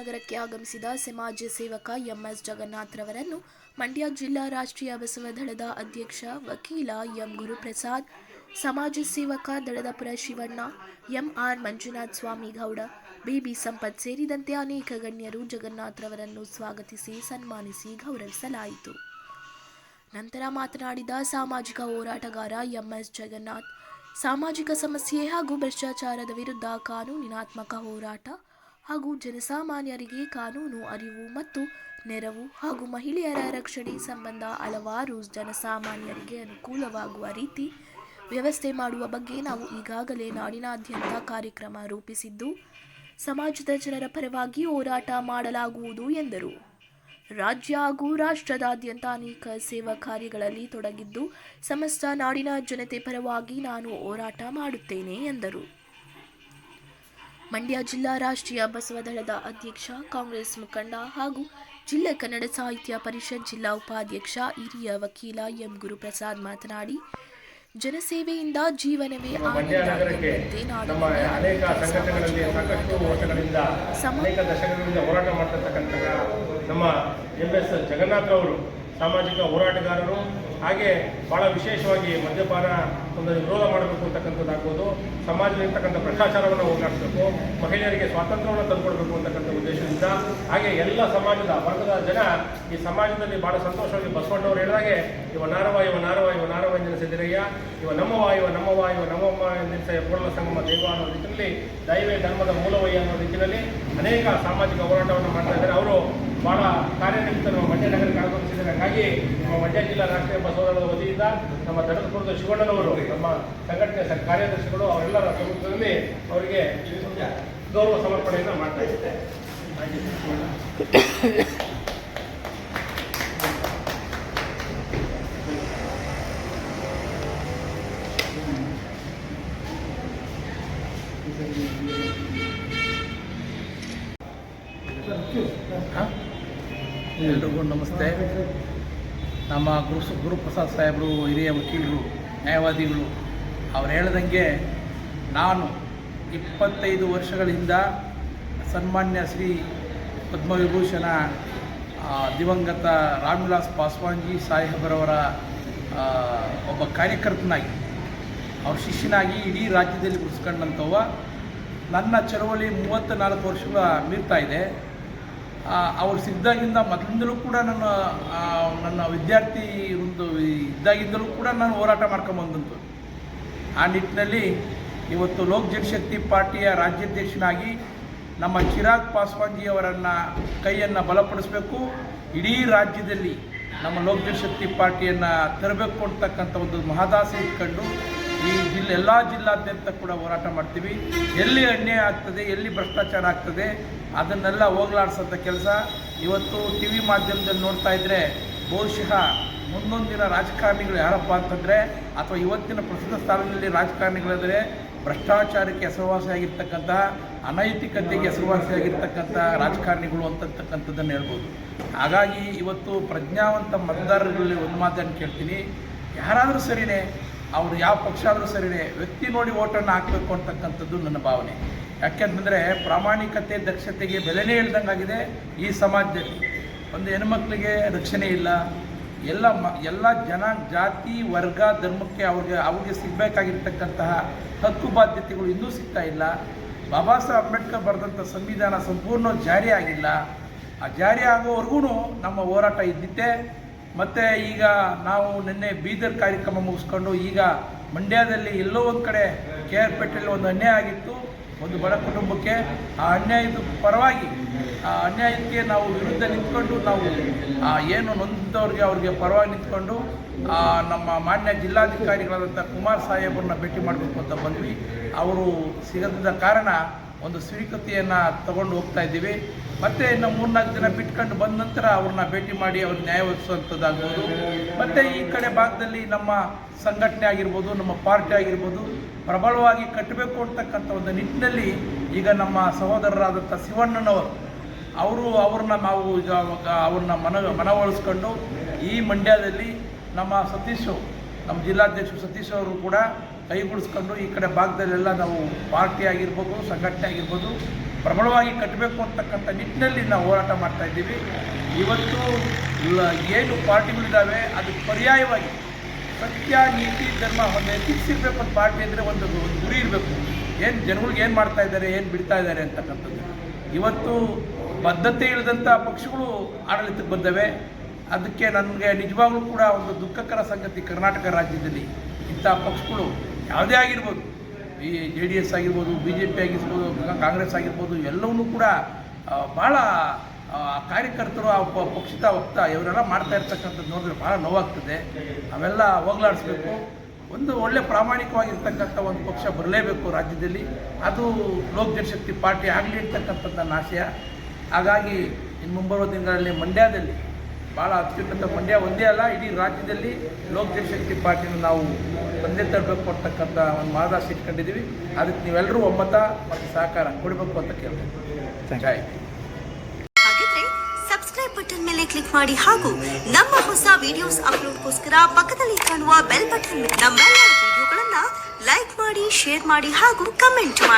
ನಗರಕ್ಕೆ ಆಗಮಿಸಿದ ಸಮಾಜ ಸೇವಕ ಎಂಎಸ್ ಜಗನ್ನಾಥ್ರವರನ್ನು ಮಂಡ್ಯ ಜಿಲ್ಲಾ ರಾಷ್ಟ್ರೀಯ ಬಸವ ದಳದ ಅಧ್ಯಕ್ಷ ವಕೀಲ ಎಂ ಗುರುಪ್ರಸಾದ್, ಸಮಾಜ ಸೇವಕ Daladapura Shivanna M R Manjunath Swamy Gowda, B B Sampath ಸೇರಿದಂತೆ ಅನೇಕ ಗಣ್ಯರು ಜಗನ್ನಾಥ್ರವರನ್ನು ಸ್ವಾಗತಿಸಿ ಸನ್ಮಾನಿಸಿ ಗೌರವಿಸಲಾಯಿತು. ನಂತರ ಮಾತನಾಡಿದ ಸಾಮಾಜಿಕ ಹೋರಾಟಗಾರ ಎಂಎಸ್ ಜಗನ್ನಾಥ್, ಸಾಮಾಜಿಕ ಸಮಸ್ಯೆ ಹಾಗೂ ಭ್ರಷ್ಟಾಚಾರದ ವಿರುದ್ಧ ಕಾನೂನಿನಾತ್ಮಕ ಹೋರಾಟ ಹಾಗೂ ಜನಸಾಮಾನ್ಯರಿಗೆ ಕಾನೂನು ಅರಿವು ಮತ್ತು ನೆರವು ಹಾಗೂ ಮಹಿಳೆಯರ ರಕ್ಷಣೆ ಸಂಬಂಧ ಹಲವಾರು ಜನಸಾಮಾನ್ಯರಿಗೆ ಅನುಕೂಲವಾಗುವ ರೀತಿ ವ್ಯವಸ್ಥೆ ಮಾಡುವ ಬಗ್ಗೆ ನಾವು ಈಗಾಗಲೇ ನಾಡಿನಾದ್ಯಂತ ಕಾರ್ಯಕ್ರಮ ರೂಪಿಸಿದ್ದು, ಸಮಾಜದ ಜನರ ಪರವಾಗಿ ಹೋರಾಟ ಮಾಡಲಾಗುವುದು ಎಂದರು. ರಾಜ್ಯ ಹಾಗೂ ರಾಷ್ಟ್ರದಾದ್ಯಂತ ಅನೇಕ ಸೇವಾ ಕಾರ್ಯಗಳಲ್ಲಿ ತೊಡಗಿದ್ದು, ಸಮಸ್ತ ನಾಡಿನ ಜನತೆ ಪರವಾಗಿ ನಾನು ಹೋರಾಟ ಮಾಡುತ್ತೇನೆ ಎಂದರು. ಮಂಡ್ಯ ಜಿಲ್ಲಾ ರಾಷ್ಟ್ರೀಯ ಬಸವದಳದ ಅಧ್ಯಕ್ಷ ಕಾಂಗ್ರೆಸ್ ಮುಖಂಡ ಹಾಗೂ ಜಿಲ್ಲಾ ಕನ್ನಡ ಸಾಹಿತ್ಯ ಪರಿಷತ್ ಜಿಲ್ಲಾ ಉಪಾಧ್ಯಕ್ಷ ಹಿರಿಯ ವಕೀಲ ಎಂ. ಗುರುಪ್ರಸಾದ್ ಮಾತನಾಡಿ ಜನಸೇವೆಯಿಂದ ಜೀವನವೇ ನಮ್ಮ ಅನೇಕ ಸಂಘಟನೆಗಳಲ್ಲಿ ಸಾಕಷ್ಟು ವರ್ಷಗಳಿಂದ ಅನೇಕ ದಶಕಗಳಿಂದ ಹೋರಾಟ ಮಾಡ್ತಿರ್ತಕ್ಕಂಥ ನಮ್ಮ ಎಂ. ಎಸ್. ಜಗನ್ನಾಥ್ರವರು ಸಾಮಾಜಿಕ ಹೋರಾಟಗಾರರು ಹಾಗೆ ಭಾಳ ವಿಶೇಷವಾಗಿ ಮದ್ಯಪಾನ ಒಂದು ವಿರೋಧ ಮಾಡಬೇಕು ಅಂತಕ್ಕಂಥದ್ದಾಗ್ಬೋದು. ಸಮಾಜದಲ್ಲಿರ್ತಕ್ಕಂಥ ಭ್ರಷ್ಟಾಚಾರವನ್ನು ಹೋಗಾಡಿಸ್ಬೇಕು ಮಹಿಳೆಯರಿಗೆ ಸ್ವಾತಂತ್ರ್ಯವನ್ನು ತಂದುಕೊಡ್ಬೇಕು ಅಂತಕ್ಕಂಥ ಹಾಗೆ ಎಲ್ಲ ಸಮಾಜದ, ವರ್ಗದ ಜನ ಈ ಸಮಾಜದಲ್ಲಿ ಭಾಳ ಸಂತೋಷವಾಗಿ ಬಸವಣ್ಣವರು ಹೇಳಿದಾಗೆ, ಇವ ನಾರವ ಇವ ನಾರವ ಇವ ನಾರವ ಇವ ನಮ್ಮವ ಇವ ನಮ್ಮವ, ಇವ ನಮ್ಮಮ್ಮ ಪೂರ್ಣ ಸಂಗಮ ದೇವ ಅನ್ನೋ ರೀತಿಯಲ್ಲಿ ದೈವೇ ಧರ್ಮದ ಮೂಲವಯ್ಯ ಅನ್ನೋ ರೀತಿಯಲ್ಲಿ ಅನೇಕ ಸಾಮಾಜಿಕ ಹೋರಾಟವನ್ನು ಮಾಡ್ತಾ ಇದ್ದಾರೆ. ಅವರು ಬಹಳ ಕಾರ್ಯನಿರತ ನಮ್ಮ ಮಂಡ್ಯ ನಗರ ಆಗಮಿಸಿದ್ದಾರೆ ಹಾಗಾಗಿ ನಮ್ಮ ಮಂಡ್ಯ ಜಿಲ್ಲಾ ರಾಷ್ಟ್ರೀಯ ಬಸವದಳದ ವತಿಯಿಂದ ನಮ್ಮ ದಡದಪುರದ ಶಿವಣ್ಣನವರು, ನಮ್ಮ ಸಂಘಟನೆ ಕಾರ್ಯದರ್ಶಿಗಳು ಅವರೆಲ್ಲರ ಸಮ್ಮುಖದಲ್ಲಿ ಅವರಿಗೆ ಗೌರವ ಸಮರ್ಪಣೆಯನ್ನು ಮಾಡ್ತಾ ಇದ್ದಾರೆ. ಎಲ್ರಿಗೂ ನಮಸ್ತೆ. ನಮ್ಮ ಗುರು ಗುರುಪ್ರಸಾದ್ ಸಾಹೇಬರು ಹಿರಿಯ ವಕೀಲರು ನ್ಯಾಯವಾದಿಗಳು ಅವ್ರು ಹೇಳ್ದಂಗೆ ನಾನು ಇಪ್ಪತ್ತೈದು ವರ್ಷಗಳಿಂದ ಸನ್ಮಾನ್ಯ ಶ್ರೀ ಪದ್ಮವಿಭೂಷಣ ದಿವಂಗತ ರಾಮ್ವಿಲಾಸ್ ಪಾಸ್ವಾನ್ಜಿ ಸಾಹೇಬರವರ ಒಬ್ಬ ಕಾರ್ಯಕರ್ತನಾಗಿ, ಅವ್ರ ಶಿಷ್ಯನಾಗಿ ಇಡೀ ರಾಜ್ಯದಲ್ಲಿ ಗುರುಸ್ಕೊಂಡಂಥವ ನನ್ನ ಚಳವಳಿ ಮೂವತ್ತ ನಾಲ್ಕು ವರ್ಷಗಳ ಮೀರ್ತಾ ಇದೆ. ಅವ್ರು ಸಿದ್ದಾಗಿಂದ ಮೊದಲಿಂದಲೂ ಕೂಡ ನನ್ನ ನನ್ನ ವಿದ್ಯಾರ್ಥಿ ಒಂದು ಇದ್ದಾಗಿಂದಲೂ ಕೂಡ ನಾನು ಹೋರಾಟ ಮಾಡ್ಕೊಂಬಂದಂತು ಆ ನಿಟ್ಟಿನಲ್ಲಿ ಇವತ್ತು ಲೋಕ್ ಜನಶಕ್ತಿ ಪಾರ್ಟಿಯ ರಾಜ್ಯಾಧ್ಯಕ್ಷನಾಗಿ ನಮ್ಮ ಚಿರಾಗ್ ಪಾಸ್ವಾನ್ಜಿಯವರನ್ನು ಕೈಯನ್ನು ಬಲಪಡಿಸಬೇಕು. ಇಡೀ ರಾಜ್ಯದಲ್ಲಿ ನಮ್ಮ ಲೋಕ ಶಕ್ತಿ ಪಾರ್ಟಿಯನ್ನು ತರಬೇಕು ಅಂತಕ್ಕಂಥ ಒಂದು ಮಹದಾಸೆ ಇಟ್ಕೊಂಡು ಈ ಜಿಲ್ಲೆ, ಎಲ್ಲ ಜಿಲ್ಲಾದ್ಯಂತ ಕೂಡ ಹೋರಾಟ ಮಾಡ್ತೀವಿ. ಎಲ್ಲಿ ಅನ್ಯಾಯ ಆಗ್ತದೆ, ಎಲ್ಲಿ ಭ್ರಷ್ಟಾಚಾರ ಆಗ್ತದೆ, ಅದನ್ನೆಲ್ಲ ಹೋಗ್ಲಾಡ್ಸೋಂಥ ಕೆಲಸ. ಇವತ್ತು ಟಿ ವಿ ಮಾಧ್ಯಮದಲ್ಲಿ ನೋಡ್ತಾ ಇದ್ದರೆ ಬಹುಶಃ ಮುಂದೊಂದಿನ ರಾಜಕಾರಣಿಗಳು ಯಾರಪ್ಪ ಅಂತಂದರೆ, ಅಥವಾ ಇವತ್ತಿನ ಪ್ರಸ್ತುತ ಸ್ಥಾನದಲ್ಲಿ ರಾಜಕಾರಣಿಗಳಿದ್ರೆ ಭ್ರಷ್ಟಾಚಾರಕ್ಕೆ ಹೆಸರುವಾಸಿಯಾಗಿರ್ತಕ್ಕಂತಹ ಅನೈತಿಕತೆಗೆ ಹೆಸರುವಾಸಿಯಾಗಿರ್ತಕ್ಕಂಥ ರಾಜಕಾರಣಿಗಳು ಅಂತಕ್ಕಂಥದ್ದನ್ನು ಹೇಳ್ಬೋದು. ಹಾಗಾಗಿ ಇವತ್ತು ಪ್ರಜ್ಞಾವಂತ ಮತದಾರರಲ್ಲಿ ಒಂದು ಮಾತನ್ನು ಕೇಳ್ತೀನಿ. ಯಾರಾದರೂ ಸರಿನೇ, ಅವರು ಯಾವ ಪಕ್ಷ ಆದರೂ ಸರಿನೇ, ವ್ಯಕ್ತಿ ನೋಡಿ ಓಟನ್ನು ಹಾಕಬೇಕು ಅಂತಕ್ಕಂಥದ್ದು ನನ್ನ ಭಾವನೆ. ಯಾಕೆಂತಂದರೆ ಪ್ರಾಮಾಣಿಕತೆ, ದಕ್ಷತೆಗೆ ಬೆಲೆನೇ ಇಲ್ದಂಗಾಗಿದೆ ಈ ಸಮಾಜದಲ್ಲಿ. ಒಂದು ಹೆಣ್ಮಕ್ಳಿಗೆ ರಕ್ಷಣೆ ಇಲ್ಲ ಎಲ್ಲ ಮ, ಎಲ್ಲ ಜನ, ಜಾತಿ, ವರ್ಗ, ಧರ್ಮಕ್ಕೆ ಅವ್ರಿಗೆ ಅವ್ರಿಗೆ ಸಿಗಬೇಕಾಗಿರ್ತಕ್ಕಂತಹ ಹಕ್ಕು ಬಾಧ್ಯತೆಗಳು ಇನ್ನೂ ಸಿಗ್ತಾ ಇಲ್ಲ. ಬಾಬಾ ಸಾಹೇಬ್ ಅಂಬೇಡ್ಕರ್ ಬರೆದಂಥ ಸಂವಿಧಾನ ಸಂಪೂರ್ಣ ಜಾರಿ ಆಗಿಲ್ಲ. ಆ ಜಾರಿ ಆಗೋವರೆಗೂ ನಮ್ಮ ಹೋರಾಟ ಇದ್ದಿತ್ತೆ ಮತ್ತು ಈಗ ನಾವು ನಿನ್ನೆ ಬೀದರ್ ಕಾರ್ಯಕ್ರಮ ಮುಗಿಸ್ಕೊಂಡು ಈಗ ಮಂಡ್ಯದಲ್ಲಿ ಎಲ್ಲೋ ಒಂದು ಕಡೆ ಕೆ ಆರ್ ಪೇಟೆಯಲ್ಲಿ ಒಂದು ಅನ್ಯಾಯ ಆಗಿತ್ತು. ಒಂದು ಬಡ ಕುಟುಂಬಕ್ಕೆ ಆ ಅನ್ಯಾಯದ ಪರವಾಗಿ, ಆ ಅನ್ಯಾಯಕ್ಕೆ ನಾವು ವಿರುದ್ಧ ನಿಂತ್ಕೊಂಡು ನಾವು, ಆ ಏನು ನೊಂದವ್ರಿಗೆ ಅವ್ರಿಗೆ ಪರವಾಗಿ ನಿಂತ್ಕೊಂಡು ನಮ್ಮ ಮಾನ್ಯ ಜಿಲ್ಲಾಧಿಕಾರಿಗಳಾದಂಥ ಕುಮಾರ್ ಸಾಹೇಬರನ್ನ ಭೇಟಿ ಮಾಡಬೇಕು ಅಂತ ಬಂದ್ವಿ. ಅವರು ಸಿಗದ ಕಾರಣ ಒಂದು ಸ್ವೀಕೃತಿಯನ್ನು ತಗೊಂಡು ಹೋಗ್ತಾ ಇದ್ದೀವಿ. ಮತ್ತೆ ಇನ್ನು ಮೂರ್ನಾಲ್ಕು ದಿನ ಬಿಟ್ಕೊಂಡು ಬಂದ ನಂತರ ಅವ್ರನ್ನ ಭೇಟಿ ಮಾಡಿ ಅವ್ರು ನ್ಯಾಯ ಒದಗಿಸುವಂಥದ್ದಾಗ್ಬೋದು. ಮತ್ತು ಈ ಕಡೆ ಭಾಗದಲ್ಲಿ ನಮ್ಮ ಸಂಘಟನೆ ಆಗಿರ್ಬೋದು, ನಮ್ಮ ಪಾರ್ಟಿ ಆಗಿರ್ಬೋದು, ಪ್ರಬಲವಾಗಿ ಕಟ್ಟಬೇಕು ಅಂತಕ್ಕಂಥ ಒಂದು ನಿಟ್ಟಿನಲ್ಲಿ ಈಗ ನಮ್ಮ ಸಹೋದರರಾದಂಥ ಶಿವಣ್ಣನವರು, ಅವರು ಅವ್ರನ್ನ ನಾವು ಈಗ ಅವ್ರನ್ನ ಮನ ಮನವೊಲಿಸ್ಕೊಂಡು ಈ ಮಂಡ್ಯದಲ್ಲಿ ನಮ್ಮ ಸತೀಶು, ನಮ್ಮ ಜಿಲ್ಲಾಧ್ಯಕ್ಷ ಸತೀಶ್ ಅವರು ಕೂಡ ಕೈಗೂಡಿಸ್ಕೊಂಡು ಈ ಕಡೆ ಭಾಗದಲ್ಲೆಲ್ಲ ನಾವು ಪಾರ್ಟಿ ಆಗಿರ್ಬೋದು, ಸಂಘಟನೆ ಆಗಿರ್ಬೋದು, ಪ್ರಬಲವಾಗಿ ಕಟ್ಟಬೇಕು ಅಂತಕ್ಕಂಥ ನಿಟ್ಟಿನಲ್ಲಿ ನಾವು ಹೋರಾಟ ಮಾಡ್ತಾ ಇದ್ದೀವಿ. ಇವತ್ತು ಏನು ಪಾರ್ಟಿಗಳಿದ್ದಾವೆ, ಅದು ಪರ್ಯಾಯವಾಗಿ ಸತ್ಯ, ನೀತಿ, ಧರ್ಮ ಒಂದು ಎಥಿಕ್ಸ್ ಒಂದು ಪಾರ್ಟಿ ಅಂದರೆ ಒಂದು ಗುರಿ ಇರಬೇಕು. ಏನು ಜನಗಳಿಗೆ ಏನು ಮಾಡ್ತಾ ಇದ್ದಾರೆ, ಏನು ಬಿಡ್ತಾ ಇದ್ದಾರೆ ಅಂತಕ್ಕಂಥದ್ದು. ಇವತ್ತು ಬದ್ಧತೆ ಇಳಿದಂಥ ಪಕ್ಷಗಳು ಆಡಳಿತಕ್ಕೆ ಬಂದವೆ. ಅದಕ್ಕೆ ನನಗೆ ನಿಜವಾಗ್ಲೂ ಕೂಡ ಒಂದು ದುಃಖಕರ ಸಂಗತಿ ಕರ್ನಾಟಕ ರಾಜ್ಯದಲ್ಲಿ ಇಂಥ ಪಕ್ಷಗಳು ಯಾವುದೇ ಆಗಿರ್ಬೋದು. ಈ ಜೆ ಡಿ ಎಸ್ ಆಗಿರ್ಬೋದು, ಬಿ ಜೆ ಪಿ ಆಗಿರ್ಬೋದು, ಕಾಂಗ್ರೆಸ್ ಆಗಿರ್ಬೋದು, ಎಲ್ಲವನ್ನೂ ಕೂಡ ಭಾಳ ಕಾರ್ಯಕರ್ತರು, ಆ ಪ- ಪಕ್ಷದ ವಕ್ತ ಇವರೆಲ್ಲ ಮಾಡ್ತಾ ಇರ್ತಕ್ಕಂಥದ್ದು ನೋಡಿದ್ರೆ ಭಾಳ ನೋವಾಗ್ತದೆ. ಅವೆಲ್ಲ ಹೋಗ್ಲಾಡಿಸ್ಬೇಕು. ಒಂದು ಒಳ್ಳೆ ಪ್ರಾಮಾಣಿಕವಾಗಿರ್ತಕ್ಕಂಥ ಒಂದು ಪಕ್ಷ ಬರಲೇಬೇಕು ರಾಜ್ಯದಲ್ಲಿ. ಅದು ಲೋಕ್ ಜನಶಕ್ತಿ ಪಾರ್ಟಿ ಆಗಲಿ ಇರ್ತಕ್ಕಂಥದ್ದು ನನ್ನ ಆಶಯ. ಹಾಗಾಗಿ ಇನ್ನು ಮುಂಬರುವ ದಿನಗಳಲ್ಲಿ ಮಂಡ್ಯದಲ್ಲಿ ಭಾಳ ಅತ್ಯುನ್ನತ ಮಂಡ್ಯ ಒಂದೇ ಅಲ್ಲ ಇಡೀ ರಾಜ್ಯದಲ್ಲಿ ಲೋಕ್ ಜನಶಕ್ತಿ ಪಾರ್ಟಿನ ನಾವು ತಂದೆ ತರಬೇಕು ಅಂತಕ್ಕಂಥ ಒಂದು ಮಾರ್ಗದರ್ಶಿ ಇಟ್ಕೊಂಡಿದ್ದೀವಿ ಅದಕ್ಕೆ ನೀವೆಲ್ಲರೂ ಒಮ್ಮತ ಮತ್ತು ಸಹಕಾರ ಕೊಡಬೇಕು ಅಂತ ಕೇಳ್ಬೇಕು ಹಾಗಿದ್ರೆ ಸಬ್ಸ್ಕ್ರೈಬ್ ಬಟನ್ ಮೇಲೆ ಕ್ಲಿಕ್ ಮಾಡಿ ಹಾಗೂ ನಮ್ಮ ಹೊಸ ವಿಡಿಯೋಸ್ ಅಪ್ಲೋಡ್ಗೋಸ್ಕರ ಪಕ್ಕದಲ್ಲಿ ಕಾಣುವ ಬೆಲ್ ಬಟನ್ ನಮ್ಮೆಲ್ಲ ವಿಡಿಯೋಗಳನ್ನ ಲೈಕ್ ಮಾಡಿ ಶೇರ್ ಮಾಡಿ ಹಾಗೂ ಕಮೆಂಟ್ ಮಾಡಿ.